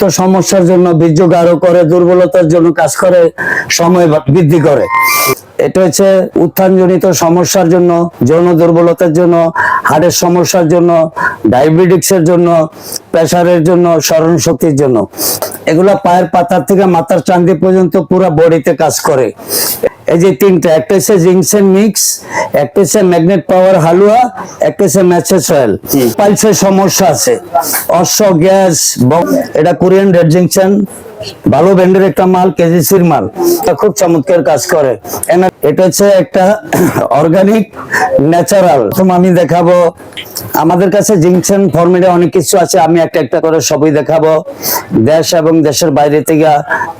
তো সমস্যার জন্য বীর্য গাঢ় করে দুর্বলতার জন্য কাজ করে সময় বৃদ্ধি করে। এটা হচ্ছে উত্থানজনিত সমস্যার জন্য যৌন দুর্বলতার জন্য হার্টের সমস্যার জন্য ডায়াবেটিক্সের জন্য প্রেশারের জন্য স্মরণ শক্তির জন্য। এগুলা পায়ের পাতার থেকে মাথার চান্দি পর্যন্ত পুরো বডিতে কাজ করে। এই যে তিনটা একটা হচ্ছে জিংসেন মিক্স একটা হচ্ছে ম্যাগনেট পাওয়ার হালুয়া একটা হচ্ছে ম্যাচেস অয়েল। পাইলসের সমস্যা আছে। অশ্ব গ্যাস এটা কোরিয়ান রেড জিংসেন ভালো ব্র্যান্ডের একটা মাল, কেজিসির মাল। খুব চমৎকার কাজ করে। এটা হচ্ছে একটা অর্গানিক ন্যাচারাল আমি দেখাবো। আমাদের কাছে জিংসেন ফর্মেটে অনেক কিছু আছে। আমি একটা একটা করে সবই দেখাবো। দেশ এবং দেশের বাইরে থেকে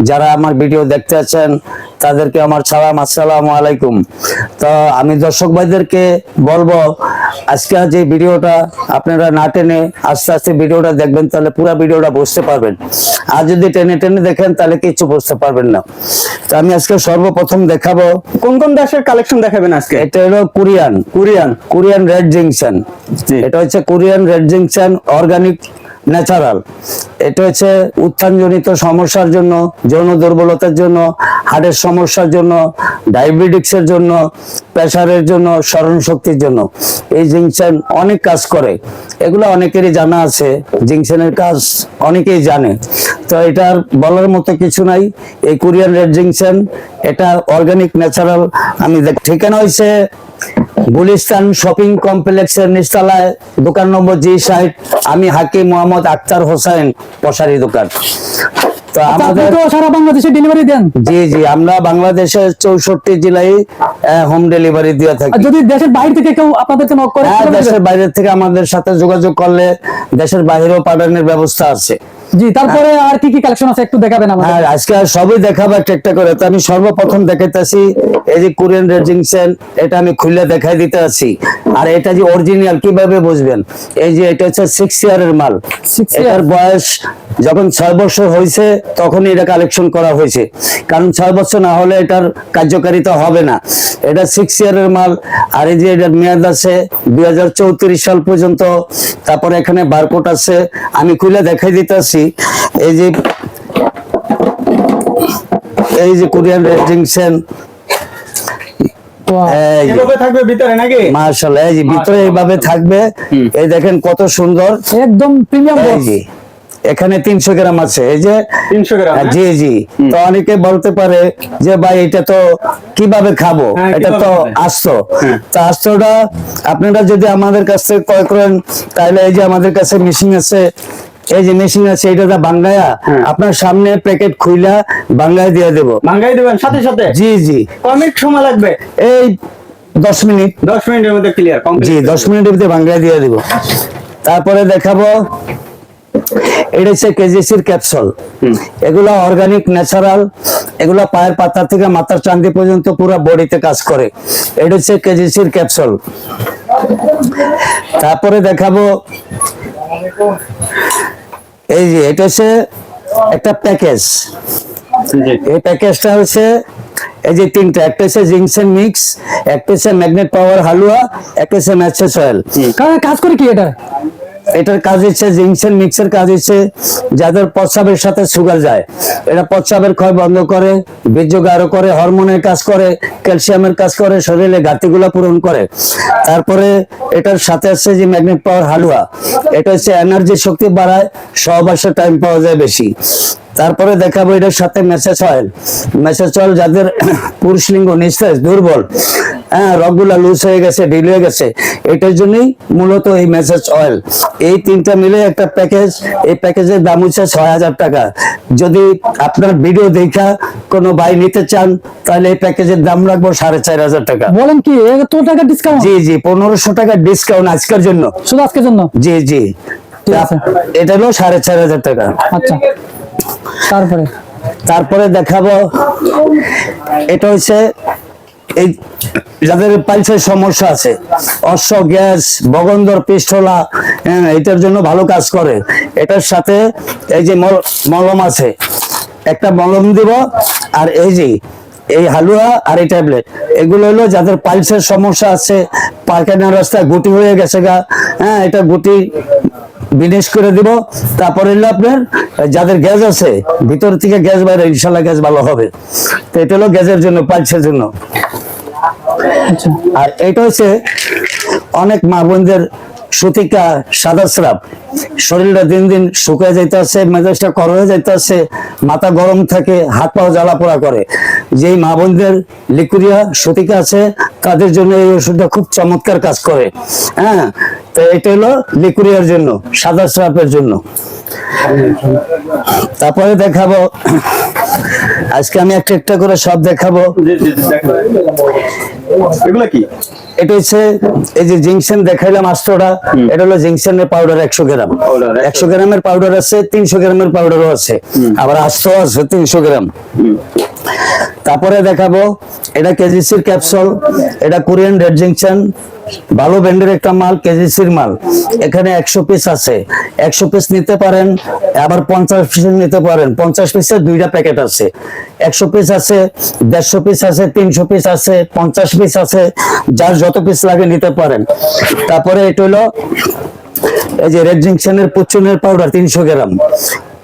যারা আমার ভিডিও দেখতে আছেন, তাদেরকে আমার সালাম, আসসালামু আলাইকুম। তো আমি দর্শক ভাইদেরকে বলব, আজকে যে ভিডিওটা আপনারা না টেনে আস্তে আস্তে ভিডিওটা দেখবেন, তাহলে পুরো ভিডিওটা বুঝতে পারবেন। আর যদি টেনে টেনে দেখেন তাহলে কিছু বুঝতে পারবেন না। তো আমি আজকে সর্বপ্রথম দেখাবো কোন কোন দেশের কালেকশন দেখাবেন আজকে? এটা হলো Korean. Korean. Korean red ginseng. এটা হচ্ছে Korean red ginseng organic natural. এটা হচ্ছে উত্থানজনিত সমস্যার জন্য, যৌন দুর্বলতার জন্য হার্টের সমস্যার জন্য, ডায়াবেটিক্সের জন্য প্রেশারের জন্য স্মরণ শক্তির জন্য। এই জিংসেন অনেক কাজ করে। এগুলো অনেকেরই জানা আছে। জিংসেনের কাজ অনেকেই জানে। তো এটার বলার মতো কিছু নাই। এই কোরিয়ান রেড জিংসেন, এটা অর্গানিক, ন্যাচারাল। আমি দেখ ঠিকানা হয়েছে গুলিস্তান শপিং কমপ্লেক্সের নিচতলায়, দোকান নম্বর জি সাইড আমি হাকিম মোহাম্মদ আক্তার হোসেন। পশারি দোকান। তো আমাদের তো সারা বাংলাদেশে ডেলিভারি দেন। জি জি আমরা বাংলাদেশের জেলায় হোম ডেলিভারি দিয়ে থাকি। যদি দেশের বাইরে থেকে কেউ আপনাদেরকে নক করে হ্যাঁ দেশের? বাইরে থেকে আমাদের সাথে যোগাযোগ করলে দেশের বাইরেও পাঠানোর ব্যবস্থা আছে। জি তারপরে আর কি কি কালেকশন আছে একটু দেখাবেন আমাদের। হ্যাঁ আজকে সবই দেখাবো একটা একটা করে। তো আমি সর্বপ্রথম দেখাইতেছি এই যে কোরিয়ান রেজিংসেন এটা আমি খুলে দেখাই দিতে আছি আর এটা যে অরিজিনাল কীভাবে বুঝবেন? এই যে এটা হচ্ছে ইয়ারের মাল। এটার বয়স যখন বছর হয়েছে তখনই এটা কালেকশন করা হয়েছে কারণ ছয় বছর না হলে এটার কার্যকারিতা হবে না। এটা সিক্স ইয়ারের মাল আর এই যে এটার মেয়াদ আছে দুই হাজার চৌত্রিশ সাল পর্যন্ত। তারপরে এখানে বারকোড আছে আমি খুলে দেখাই দিতেছি। এই যে এই যে কোরিয়ান. এই যে এভাবে থাকবে ভিতরে নাকি? মার্শাল এই যে ভিতরে এইভাবে থাকবে। এই দেখেন কত সুন্দর। একদম প্রিমিয়াম এই বক্স যে এখানে তিনশো গ্রাম আছে। এই যে তিনশো গ্রাম হ্যাঁ, হ্যাঁ? জি জি। তো অনেকে বলতে পারে যে ভাই এটা তো কীভাবে খাব? হ্যাঁ, এটা তো? আস্ত। তো আস্তটা আপনারা যদি আমাদের কাছ থেকে ক্রয় করেন তাহলে এই যে আমাদের কাছে মেশিন আছে এই যে মেশিন আছে এটা তো বাংলায়া হ্যাঁ। আপনার সামনে প্যাকেট খুইলা বাংলায় দিয়ে দেবো। ভাঙ্গাই দেবেন সাথে সাথে? জি জি। কমিট সময় লাগবে। এই দশ মিনিট। দশ মিনিটের মধ্যে ক্লিয়ার জি দশ মিনিটের ভিতরে বাংলায় দিয়ে দিব। তারপরে দেখাবো এটা হচ্ছে কেজিসির ক্যাপসুল এগুলো অর্গানিক ন্যাচারাল এগুলো পায়ের পাতা থেকে মাথার চান্দি পর্যন্ত পুরো বডিতে কাজ করে। এটা হচ্ছে কেজিসির ক্যাপসুল তারপরে দেখাবো এই যে এটা হচ্ছে একটা প্যাকেজ এই প্যাকেজটা হচ্ছে এই যে তিনটা একটা হচ্ছে জিংসেন মিক্স একটা হচ্ছে ম্যাগনেট পাওয়ার হালুয়া একটা হচ্ছে ম্যাচেস অয়েল কাজ করে কি এটা? এটার কাজ হচ্ছে জিংসেন মিক্সের কাজ হচ্ছে যাদের প্রস্রাবের সাথে সুগার যায়। এটা প্রস্রাবের ক্ষয় বন্ধ করে বীর্য গাঢ় করে, হরমোনের কাজ করে, ক্যালসিয়ামের কাজ করে, শরীরে ঘাটতিগুলো পূরণ করে। তারপরে এটার সাথে আছে যে ম্যাগনেট পাওয়ার হালুয়া। এটা হচ্ছে এনার্জি শক্তি বাড়ায়, সহবাসের টাইম পাওয়া যায় বেশি। তারপরে দেখাবো এটার সাথে মেসেজ অয়েল। মেসেজ অয়েল যাদের পুরুষ লিঙ্গ নিঃশ্বাস দুর্বল হ্যাঁ লুজ হয়ে গেছে ঢিল হয়ে গেছে। এটার জন্যই মূলত এই মেসেজ অয়েল এই তিনটা মিলে একটা প্যাকেজ এই প্যাকেজের দাম হচ্ছে ছয় হাজার টাকা। যদি আপনার ভিডিও দেখা কোনো ভাই নিতে চান তাহলে এই প্যাকেজের দাম রাখব সাড়ে চার হাজার টাকা। বলেন কি এত টাকা ডিসকাউন্ট জি জি পনেরোশো টাকা ডিসকাউন্ট আজকের জন্য। শুধু আজকের জন্য? জি জি। এটা হলো সাড়ে চার হাজার টাকা। আচ্ছা। তারপরে? তারপরে দেখাবো। এটা হচ্ছে এই যাদের পাইলসের সমস্যা আছে, অশ্ব, গ্যাস, বগন্দর পিস্তলা হ্যাঁ এটার জন্য ভালো কাজ করে। এটার সাথে এই যে মল- মলম আছে, একটা মলম দিব, আর এই যে, এই হালুয়া আর এই ট্যাবলেট, এগুলো হলো যাদের পাইলসের সমস্যা আছে পায়খানা রাস্তায় গুটি হয়ে গেছে গা হ্যাঁ এটা গুটি বিনেশ করে দিব। তারপরে হলো আপনার, যাদের গ্যাস আছে, ভিতর থেকে গ্যাস বাইরে, ইনশাল্লাহ গ্যাস ভালো হবে। তো এটা হলো গ্যাসের জন্য, পালসের জন্য। আর এটা হচ্ছে অনেক মা বোনদের সতিকা সাদা স্রাব। শরীরটা দিন দিন শুকিয়ে যাইতেছে মেজাজটা কর হয়ে যাইতেছে মাথা গরম থাকে, হাত পাও জ্বালা পোড়া করে। যেই মা বোনদের লিকুরিয়া সতিকা আছে, তাদের জন্য এই ওষুধটা খুব চমৎকার কাজ করে। হ্যাঁ তো এটা হলো লিকুরিয়ার জন্য, সাদা স্রাপের জন্য। তারপরে দেখাবো আজকে আমি একটা একটা করে সব দেখাবো। জি জি জি, দেখেন এগুলো কি? এটা হচ্ছে এই যে জিংসেন দেখাইলাম আস্তটা এটা হলো জিংসেনের পাউডার একশো গ্রাম। একশো গ্রামের পাউডার আছে তিনশো গ্রামের পাউডারও আছে। আবার আস্ত আছে তিনশো গ্রাম। তারপরে দেখাবো এটা কেজিসির ক্যাপসুল এটা কোরিয়ান রেড জিংসেন ভালো ব্র্যান্ডের একটা মাল, কেজিসির মাল। এখানে একশো পিস আছে। একশো পিস নিতে পারেন, আবার পঞ্চাশ পিস নিতে পারেন। পঞ্চাশ পিসের দুইটা প্যাকেট আছে। একশো পিস আছে, দেড়শো পিস আছে, তিনশো পিস আছে, পঞ্চাশ পিস আছে, যার যত পিস লাগে নিতে পারেন। তারপরে এটা হলো, এই যে রেড জিংশনের পুচুনের পাউডার তিনশো গ্রাম।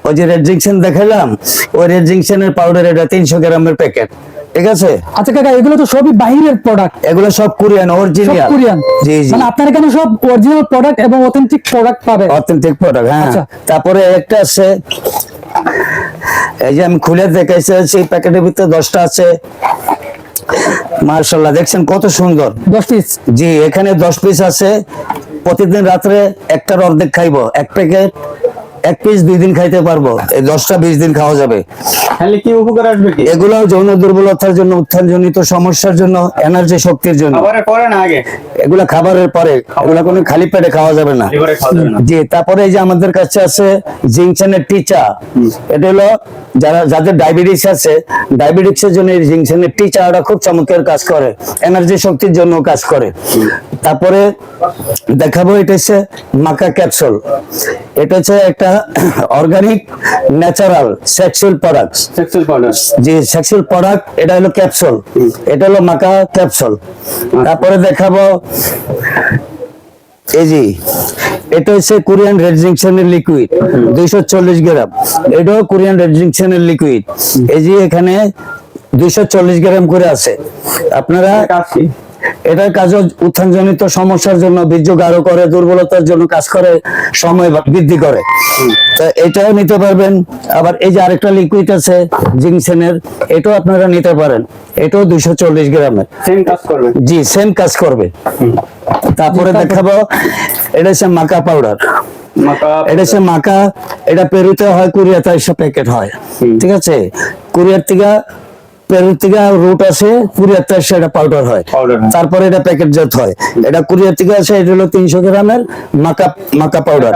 ওই যে রেড জিংশন দেখালাম, ওই রেড জিংশনের পাউডার এটা তিনশো গ্রামের প্যাকেট ঠিক আছে? আচ্ছা কাকা এগুলো তো সবই প্রোডাক্ট এগুলো সব কোরিয়ান সব অরিজিনাল কোরিয়ান জি জি। মানে আপনার এখানে সব অরিজিনাল প্রোডাক্ট এবং অথেন্টিক প্রোডাক্ট পাবে অথেন্টিক প্রোডাক্ট হ্যাঁ। আচ্ছা। তারপরে একটা আছে এই যে আমি খুলে দেখাইছি সেই প্যাকেটের ভিতরে দশটা আছে। মার্শাল্লাহ দেখছেন কত সুন্দর। দশ পিস জি এখানে দশ পিস আছে। প্রতিদিন রাত্রে একটার অর্ধেক খাইবো। এক প্যাকেট এক পিস দুই দিন খাইতে পারব। এই দশটা বিশ দিন খাওয়া যাবে। খালি কি উপকার আসবে কি? এগুলো যৌন দুর্বলতার জন্য উত্থানজনিত সমস্যার জন্য এনার্জি শক্তির জন্য। খাবারের পরে না আগে? এগুলা খাবারের পরে। এগুলা কোনো খালি পেটে খাওয়া যাবে না। জি তারপরে এই যে আমাদের কাছে আছে জিংসেনের টিচা। এটা হলো যারা যাদের ডায়াবেটিস আছে জন্য এই জিংসেনের টিচাটা খুব চমৎকার কাজ করে। এনার্জি শক্তির জন্য কাজ করে। তারপরে দেখাবো এটা হচ্ছে মাকা ক্যাপসুল এটা হচ্ছে একটা organic natural sexual products sexual যে সেক্সুয়াল প্রোডাক্ট এটা হলো ক্যাপসুল এটা হলো মাকা ক্যাপসুল তারপরে দেখাবো এই যে এটা হচ্ছে কোরিয়ান রেজিংশনের লিকুইড দুইশো চল্লিশ গ্রাম। এটাও কোরিয়ান রেজিংশনের লিকুইড এই যে এখানে দুইশো চল্লিশ গ্রাম করে আছে। আপনারা এটার কাজও উত্থানজনিত সমস্যার জন্য বীর্য গাঢ় করে দুর্বলতার জন্য কাজ করে সময় বৃদ্ধি করে। তো এটাও নিতে পারবেন। আবার এই যে আরেকটা লিকুইড আছে জিংসেনের এটাও আপনারা নিতে পারেন। এটাও দুইশো চল্লিশ গ্রামের। সেম কাজ করবে? জি সেম কাজ করবে। তারপরে দেখাবো এটা হচ্ছে মাকা পাউডার মাকা এটা হচ্ছে মাকা এটা পেরুতে হয় কুরিয়া তাইশো প্যাকেট হয়। ঠিক আছে? কুরিয়ার থেকে পেরুর থেকে রুট কুরিয়ার তাইশো এটা পাউডার হয়। তারপরে এটা প্যাকেট জাত হয়। এটা কুরিয়ার থেকে আছে এটা হলো তিনশো গ্রামের মাকা মাকা পাউডার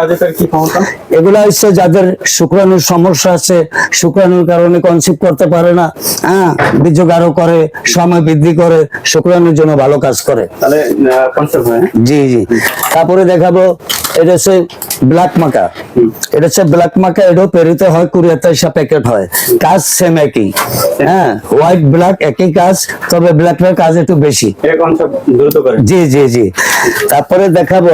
এগুলা হচ্ছে যাদের শুক্রাণুর সমস্যা আছে শুক্রাণুর কারণে কনসিভ করতে পারে না। হ্যাঁ বীর্য গাঢ় করে সময় বৃদ্ধি করে শুক্রাণুর জন্য ভালো কাজ করে। হ্যাঁ? জি জি। তারপরে দেখাবো এটা হচ্ছে ব্ল্যাক মাকা এটা হচ্ছে ব্ল্যাক মাকা এটাও পেরিতে হয় কুড়ি আঠাশটা প্যাকেট হয়। কাজ সেম একই। হ্যাঁ হোয়াইট ব্ল্যাক একই কাজ তবে ব্ল্যাকের কাজ একটু বেশি। জি জি জি। তারপরে দেখাবো।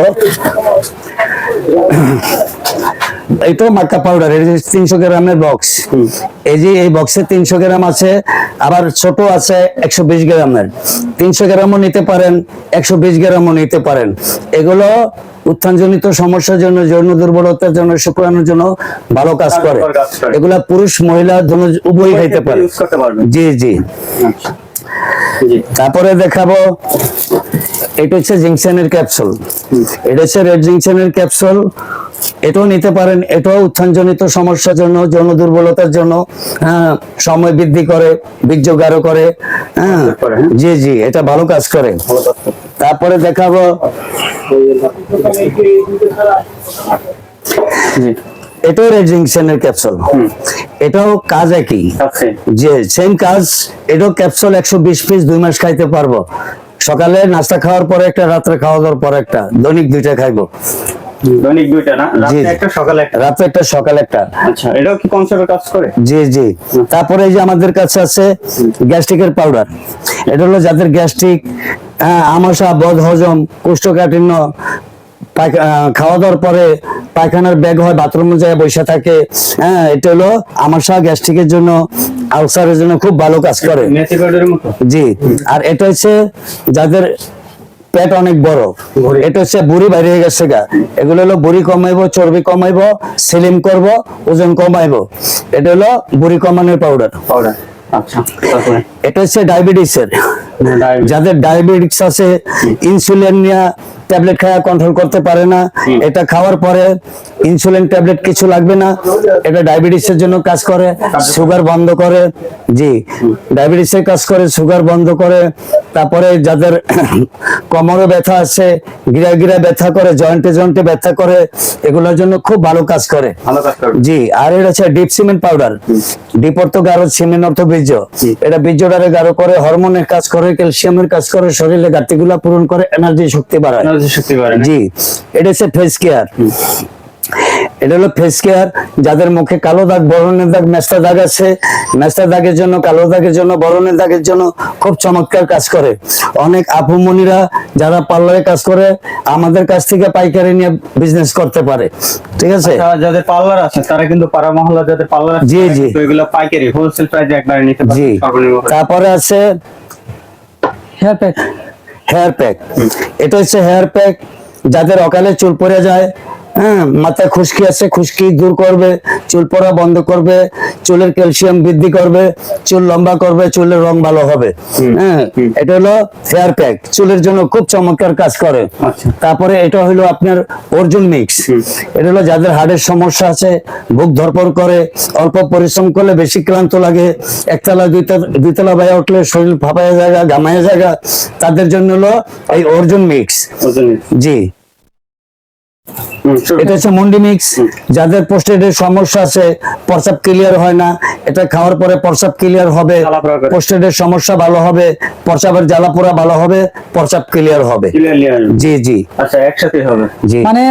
এটাও মাক্কা পাউডার এটা তিনশো গ্রামের বক্স এই যে এই বক্সে তিনশো গ্রাম আছে আবার ছোট আছে একশো বিশ গ্রামের। তিনশো গ্রামও নিতে পারেন একশো বিশ গ্রামও নিতে পারেন। এগুলো উত্থানজনিত সমস্যার জন্য যৌন দুর্বলতার জন্য শুক্রাণুর জন্য ভালো কাজ করে। এগুলা পুরুষ মহিলা দুনো উভয় খাইতে পারে। জি। আচ্ছা। জি। তারপরে দেখাবো এটা হচ্ছে জিংসেনের ক্যাপসুল। এটা হচ্ছে রেড জিংসেনের ক্যাপসুল। এটাও নিতে পারেন। এটাও উত্থানজনিত সমস্যার জন্য যৌন দুর্বলতার জন্য হ্যাঁ সময় বৃদ্ধি করে বীর্য গাঢ় করে হ্যাঁ। হ্যাঁ। জি জি এটা ভালো কাজ করে। তারপরে দেখাবো। এটাও ক্যাপসুল। এটাও কাজ একই। যে সেম কাজ। এটাও ক্যাপসুল একশো বিশ পিস দুই মাস খাইতে পারব। সকালে নাস্তা খাওয়ার পরে একটা রাত্রে খাওয়া দাওয়ার পরে একটা। দৈনিক দুইটা খাইবো। দৈনিক দুইটা না? রাতে জি। একটা সকালে একটা? রাত্রে একটা সকালে একটা। আচ্ছা এটাও কি কনসেপ্টে কাজ করে? জি জি। তারপরে এই যে আমাদের কাছে আছে গ্যাস্ট্রিকের পাউডার। এটা হলো যাদের গ্যাস্ট্রিক আমাশা বদ হজম কোষ্ঠকাঠিন্য খাওয়া দাওয়ার পরে পায়খানার ব্যাগ হয় বাথরুমে যায় বসে থাকে। হ্যাঁ এটা হলো আমাশা গ্যাস্ট্রিকের জন্য আলসারের জন্য খুব ভালো কাজ করে। জি আর এটা হচ্ছে যাদের পেট অনেক বড় এটা হচ্ছে বুড়ি বাইরে গেছে গা। এগুলো হলো বুড়ি কমাইবো চর্বি কমাইবো স্লিম করব ওজন কমাইবো। এটা হলো বুড়ি কমানোর পাউডার পাউডার আচ্ছা এটা হচ্ছে ডায়াবেটিসের ডায়াবেটিস। যাদের ডায়াবেটিস আছে ইনসুলিন নিয়ে ট্যাবলেট খাওয়া কন্ট্রোল করতে পারে না। এটা খাওয়ার পরে ইনসুলিন ট্যাবলেট কিছু লাগবে না। এটা ডায়াবেটিসের জন্য কাজ করে সুগার বন্ধ করে। জি ডায়াবেটিসের কাজ করে সুগার বন্ধ করে। তারপরে যাদের কোমরে ব্যথা আছে গিরা গিরা ব্যথা করে জয়েন্টে জয়েন্টে ব্যথা করে এগুলোর জন্য খুব ভালো কাজ করে। জি আর এটা হচ্ছে ডিপ সিমেন্ট পাউডার ডিপ অর্থ গাঢ় সিমেন্ট অর্থ বীর্য। এটা বীর্যটারে গাঢ় করে হরমোনের কাজ করে ক্যালসিয়ামের কাজ করে শরীরে ঘাটতিগুলা পূরণ করে এনার্জি শক্তি বাড়ায়। জি এটা হচ্ছে ফেস কেয়ার এটা হলো ফেস কেয়ার যাদের মুখে কালো দাগ বরণের দাগ মেস্তা দাগ আছে। মেস্তা দাগের জন্য কালো দাগের জন্য বরণের দাগের জন্য খুব চমৎকার কাজ করে। অনেক আপুমনিরা যারা পার্লারে কাজ করে আমাদের কাছ থেকে পাইকারি নিয়ে বিজনেস করতে পারে। ঠিক আছে? আচ্ছা, যাদের পার্লার আছে তারা কিন্তু পাড়া মহল্লা যাদের পার্লার আছে জি, জি। এগুলো পাইকারি হোলসেল প্রাইসে একবারে নিতে পারে জি। তারপরে আছে হেয়ার প্যাক হেয়ার প্যাক এটা হচ্ছে হেয়ার প্যাক যাদের অকালে চুল পড়ে যায় হ্যাঁ মাথায় খুশকি আছে খুশকি দূর করবে চুল পড়া বন্ধ করবে চুলের ক্যালসিয়াম বৃদ্ধি করবে চুল লম্বা করবে চুলের রং ভালো হবে। হ্যাঁ এটা হলো হেয়ার প্যাক চুলের জন্য খুব চমৎকার কাজ করে। আচ্ছা। তারপরে এটা হলো আপনার অর্জুন মিক্স এটা হলো যাদের হাড়ের সমস্যা আছে বুক ধরপর করে অল্প পরিশ্রম করলে বেশি ক্লান্ত লাগে একতলা দুইতলা দুইতলা বাইরে উঠলে শরীর ফাঁপায় জায়গা গামায় জায়গা তাদের জন্য হলো এই অর্জুন মিক্স জি। এটা হচ্ছে মুন্ডি মিক্স। যাদের পোস্টেডের সমস্যা আছে প্রস্রাব ক্লিয়ার হয় না এটা খাওয়ার পরে প্রস্রাব ক্লিয়ার হবে। পোস্টেডের সমস্যা ভালো হবে প্রস্রাবের জ্বালা পোড়া ভালো হবে প্রস্রাব ক্লিয়ার হবে। জি জি। আচ্ছা একসাথে হবে। জি। মানে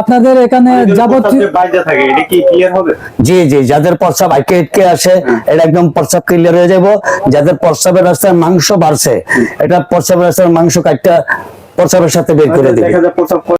আপনাদের এখানে যাবতীয় বাইরে থাকে এটা কি ক্লিয়ার হবে? জি জি যাদের প্রস্রাব আটকে আটকে আসে এটা একদম প্রস্রাব ক্লিয়ার হয়ে যাব যাদের প্রস্রাবের রাস্তায় মাংস বাড়ছে এটা প্রস্রাবের রাস্তার মাংস কাটটা প্রস্রাবের সাথে বের করে দিবে।